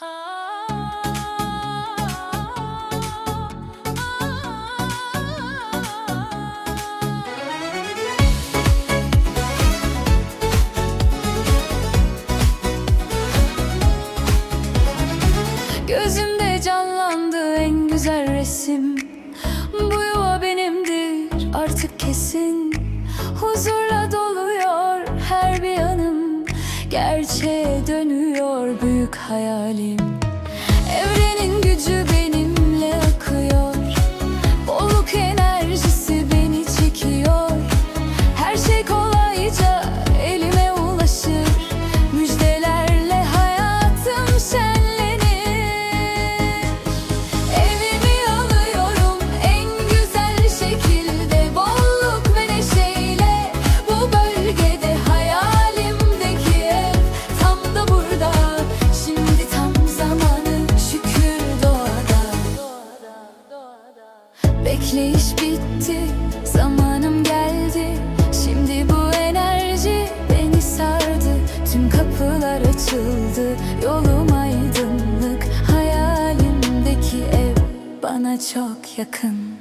Gözümde canlandı en güzel resim. Bu yuva benimdir artık kesin. Huzurla dolu Gerçeğe dönüyor büyük hayalim. Yolum aydınlık Hayalimdeki ev bana çok yakın.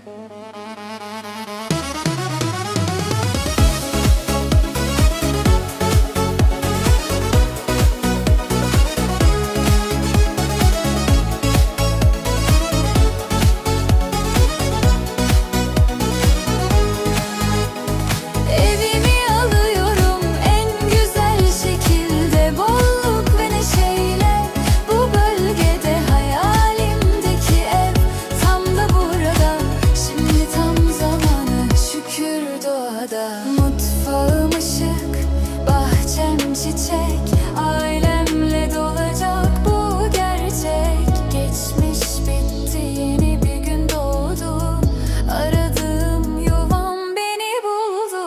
masada Mutfağım ışık, bahçem çiçek Ailemle dolacak bu gerçek. Geçmiş bitti yeni bir gün doğdu. Aradığım yuvam beni buldu.